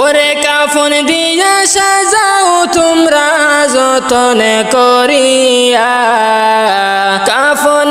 ওরে কাফন দিয়া সাজাও তোমরা যতনে করিয়া। কাফন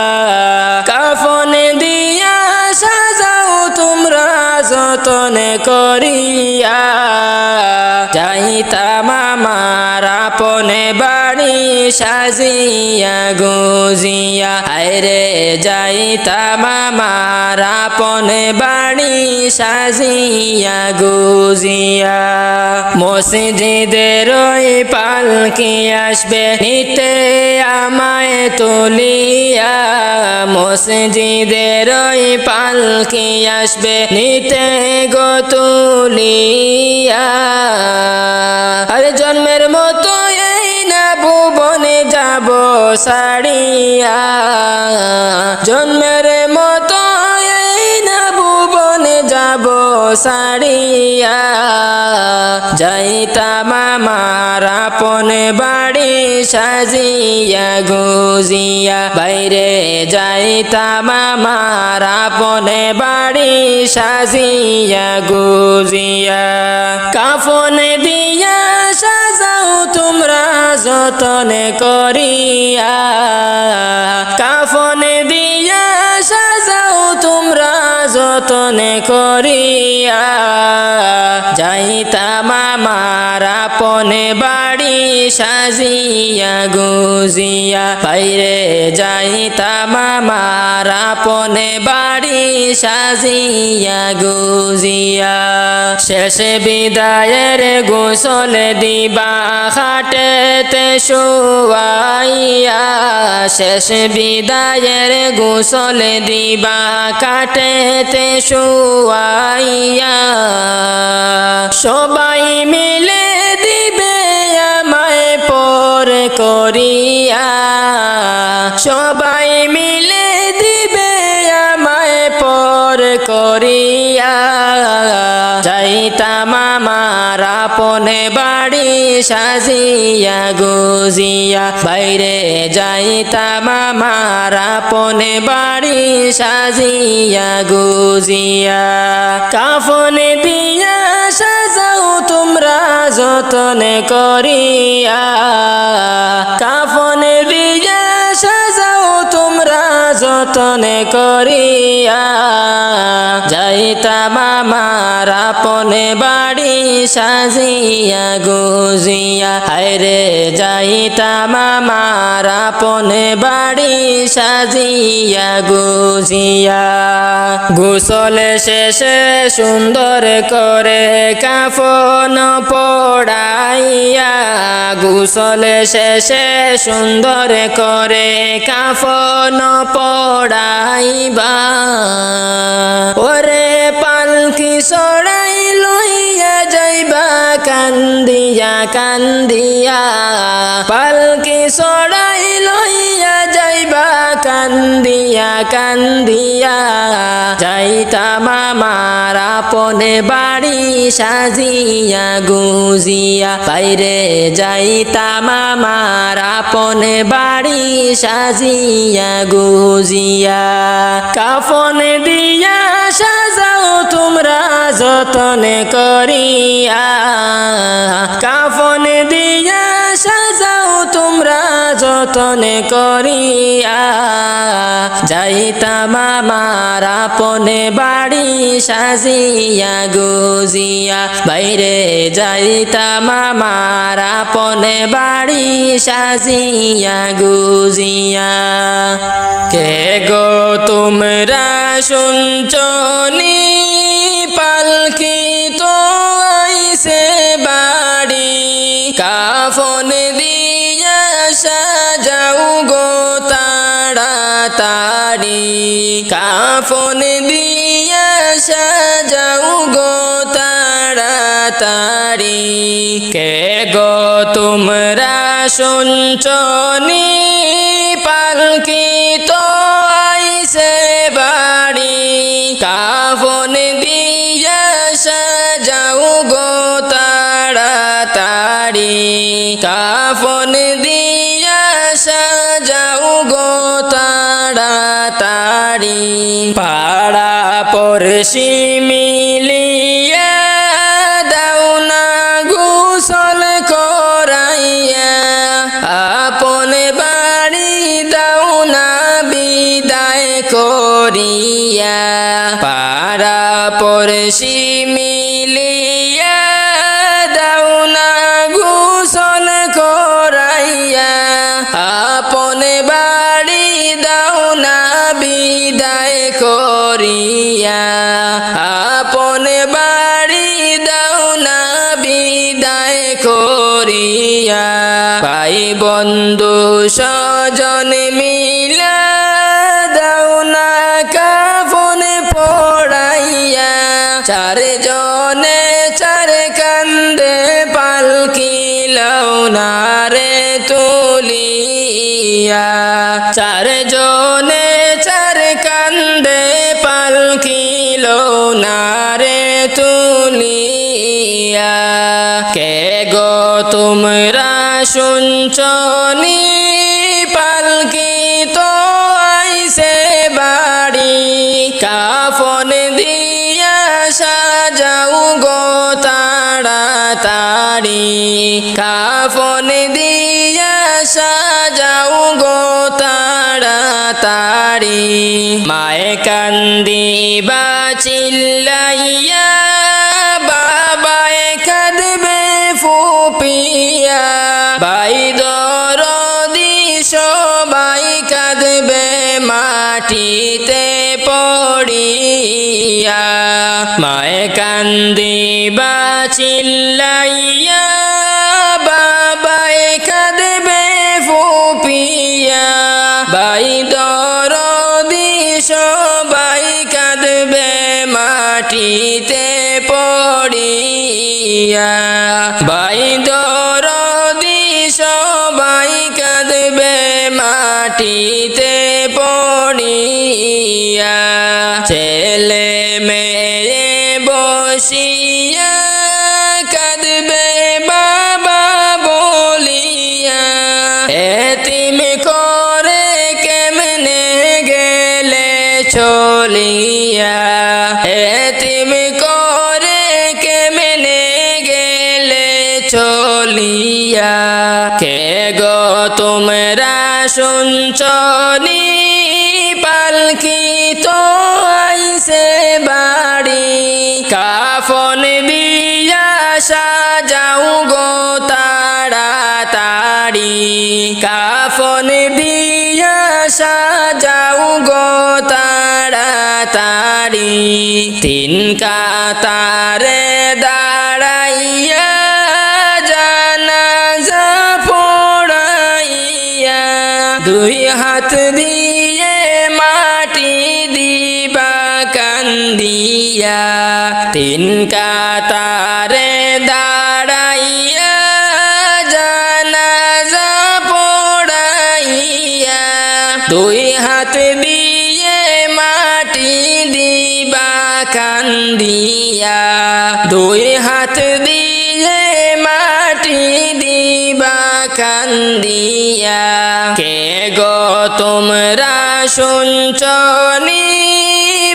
করিয়া যাইতাম আমার আপনে বাড়ি সাজিয়া, গুজিয়া। আরে যাইতাম আমার আপনে বাড়ি সাজিয়া, গুজিয়া। মসজিদের ওই পালকি আসবে, নিতে আমায় তুলিয়া। মসজিদের ওই পালকি আসবে, নিতে গো তুলিয়া। আরে জন্মের মতো এই না ভুবনে যাব সাড়িয়া জন্মের মতো সাড়িয়া যাইতাম আমার আপনে বাড়ি সাজিয়া, গুজিয়া। বাইরে যাইতাম আমার আপনে বাড়ি সাজিয়া, গুজিয়া। কাফন দিয়া সাজাও তোমরা যতনে করিয়া। কাফন দিয়া তোমরা যতনে করিয়া যাইতাম আমার আপনে বাড়ি সাজিয়া গুজিয়া বাইরে যাইতাম আমার আপনে বাড়ি সাজিয়া গুজিয়া। শেষে বিদায়ের গোসল দিবা খাটেতে শুয়াইয়া, শেষ বিদায়ের গোসল দিবা কাটেতে শুয়াইয়া। সবাই মিলে পর করিয়া সবাই মিলে দিবে আমায় পর করিয়া। যাইতাম আমার আপনে বাড়ি সাজিয়া গুজিয়া। বাইরে যাইতাম আমার আপনে বাড়ি সাজিয়া গুজিয়া। কাফনে দিয়া যতনে করিয়া কাফনে দিয়া সাজাও যতনে করিয়া যাইতাম আমার আপনে বাড়ি সাজিয়া গুজিয়া। হায়রে যাইতাম আমার আপনে বাড়ি সাজিয়া গুজিয়া। গোসল শেষে সুন্দর করে কাফন পড়াইয়া। গোসল শেষে সুন্দর করে কাফন পড়াইবা। ওরে পালকি সরাই লইয়া যাইবা কান্দিয়া কান্দিয়া। পালকি সরাই লইয়া কান্দিয়া কান্দিয়া, যাইতাম আমার আপনে বাড়ি সাজিয়া, গুজিয়া। বাইরে যাইতাম আমার আপনে বাড়ি সাজিয়া, গুজিয়া। কাফন দিয়া সাজাও তোমরা যতনে করিয়া। কাফন দিয়া সাজাও যতনে করিয়া যাইতাম আমার আপনে বাড়ি সাজিয়া গুজিয়া, বাইরে যাইতাম আমার আপনে বাড়ি সাজিয়া গুজিয়া। কে গো তোমরা শুনছনি পালকি? তাড়াতাড়ি কাফন দিয়া সাজাও গো তারি কে গো তোমরা শুনছনি তাড়াতাড়ি পাড়া পড়শি করিয়া আপন বাড়ি দাও না বিদায় করিয়া। ভাই বন্ধু স্বজন মিলা দাও না কাফন পড়াইয়া। চার জনে চার কান্দে পালকি লওনা রে তুলিয়া। চার লওনা রে তুলিয়া। কে গো তোমরা শুনছনি পালকি তো আইসে বাড়ি। কাফন দিয়া সাজাও গো তাড়াতাড়ি। কাফন দিয়া সাজাও তাড়াতাড়ি মায়ে কান্দি, বা চিল্লাইয়া, বাবায় কাঁদবে ফুপিয়া। বাই দরদি সবাই কাঁদবে মাটিতে পড়িয়া। মায়ে কান্দি, বা চিল্লাইয়া মাটিতে পড়িয়া ছেলে মেয়ে বসিয়া কাঁদবে বাবা বলিয়া। এতিম করে কেমনে গেলে চলিয়া? এতিম করে কেমনে গেলে চলিয়া? কে গো তোমরা শুনছনি দুই হাত দিয়ে মাটি দিবা কান্দিয়া, তিন কাতারে দাঁড়াইয়া জানাজা পড়াইয়া, দুই হাত দিয়ে মাটি দিবা কান্দিয়া, দুই হাত দিয়ে মাটি দিবা কান্দিয়া। শুনছনি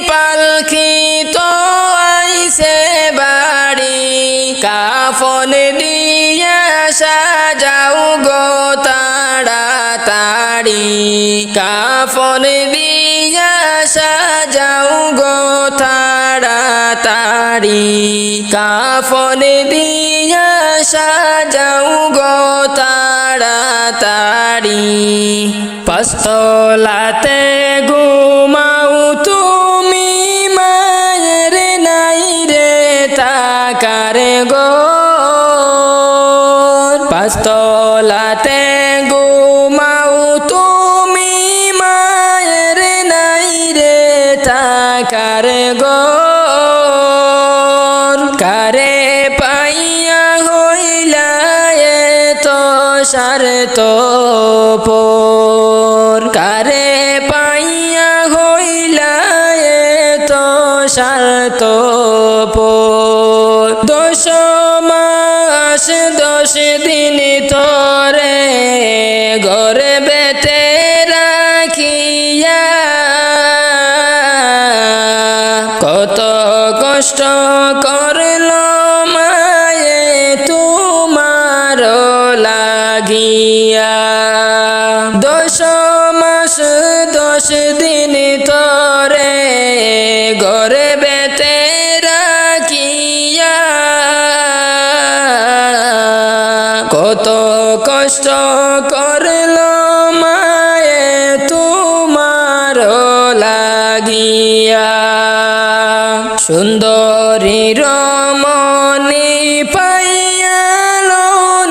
পালকি তো আইসে বাড়ি। কাফন দিয়া সাজাও গো তাড়াতাড়ি। কাফন দিয়া সাজাও গো তাড়াতাড়ি। কাফন দিয়া সাজাও গো তাড়াতাড়ি। পাস্তলাতে পোর দশ মাস দশ দিন তোরে ঘরে কত কষ্ট করল মায়ে তোমার লাগিয়া। সুন্দরী রমণী পাইয়াল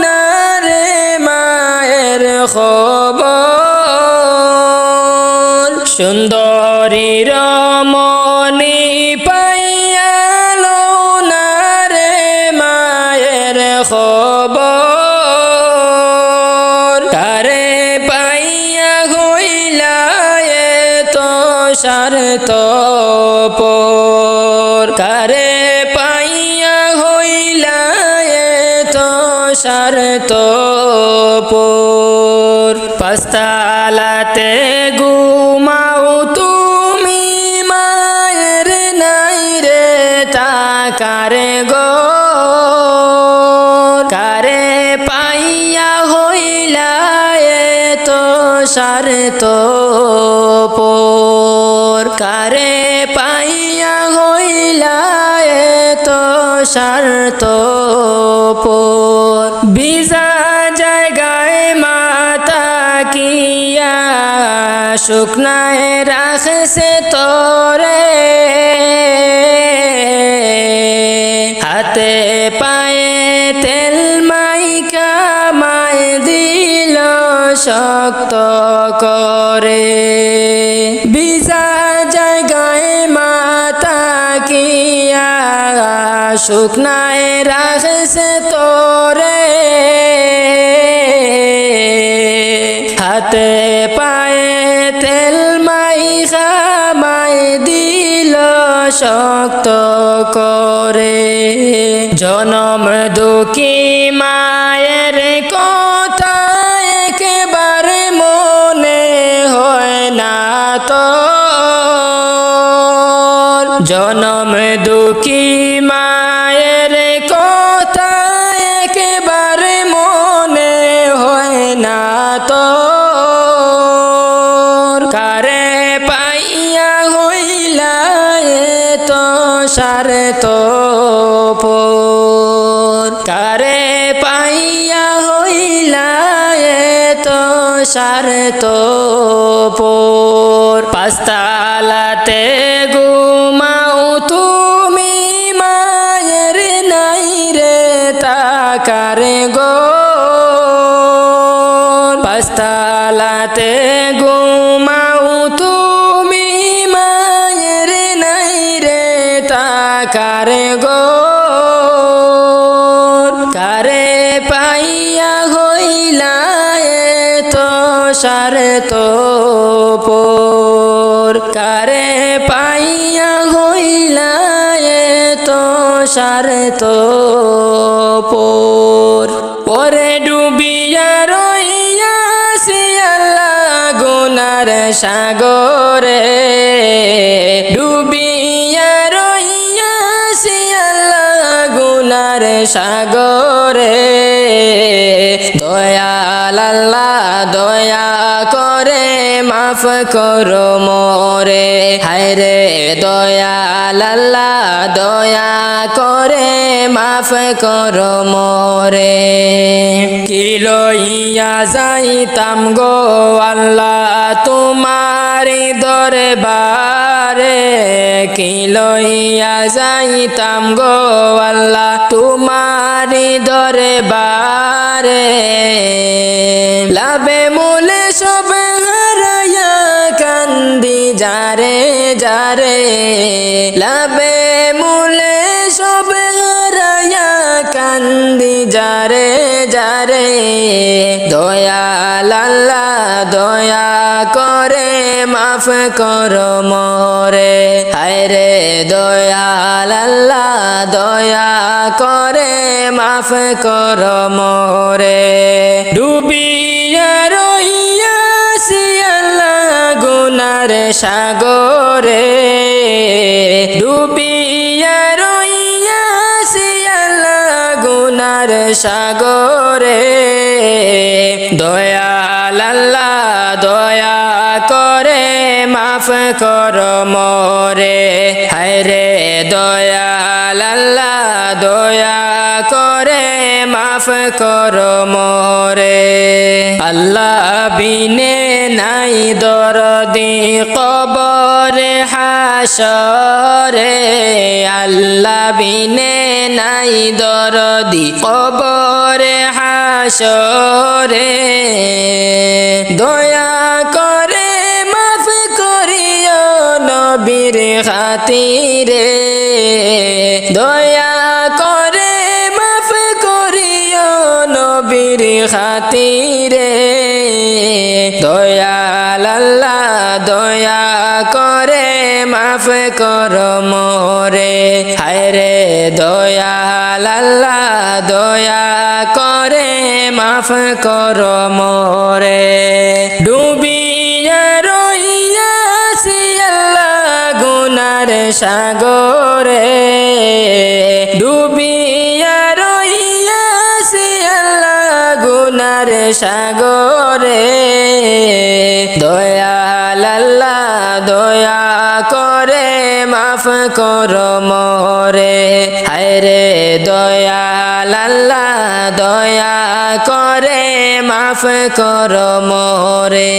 না রে মায়ের খবর। সুন্দরী রমণী পাইয়াল না রে মায়ের খবর। সারত পর কারে পাইয়া হইলা তো সারত পর পাস্তালাতে গুমাও তুমি মায়ের নাই রে তাকারে গো কারে পাইয়া হইলা তো সারত পোর কারে পাইয়া হইলা তো সারত বিজা জায়গায় মাতা কিয়া শুকনায় রাখছে তোরে। হাতে পায়ে তেল মাইকা মায় দিল শক্ত করে। শুকনায় রাখছে তোরে। হাতে পায়ে তেল মাই দিল শক্ত করে। জনম দুঃখী মায়ের কথা একেবারে মনে হয় না তো জনম সারে তো পোর। পাস্তালাতে গুমাও সারে তো পোর। পরে ডুবিয়া রইয়া শিয়াল্লা গুনার সাগরে। ডুবিয়া রইয়া শিয়াল্লা গুনার সাগরে। মাফ করো মোরে। হায় রে দয়াল আল্লাহ, দয়া করে মাফ করো মোরে। কি লইয়া যাইতাম গো আল্লাহ তোমারি দরবারে? কি লইয়া যাইতাম গো আল্লাহ তোমারি দরবারে? লাভে মূলে যারে যারে। লাভে মূলে সব হারায়া কান্দি, যারে যারে। দয়াল আল্লাহ দয়া করে, মাফ করো মরে। হায় রে দয়াল আল্লাহ দয়া করে, মাফ করো মরে। ডুবিয়া গুনার সাগরে ডুবিয়া রইয়াছি আল্লাহ গুনার সাগরে। দয়াল দয়া করে, মাফ কর মরে। হায় রে দয়াল আল্লাহ দয়া করে, মাফ কর মরে। আল্লাহ বিনে নাই দরদি কবরে হাসরে আল্লাহ বিনে নাই দরদি কবরে হাসরে মাফ কর মোরে। হায় রে দয়াল, আল্লাহ দয়া করে মাফ কর মোরে। ডুবিয়া রইয়াছি আল্লাহ গুনার সাগরে। ডুবিয়া রইয়াছি আল্লাহ গুনার সাগরে। কর মরে হায় রে দয়াল আল্লাহ দয়া করে মাফ কর মরে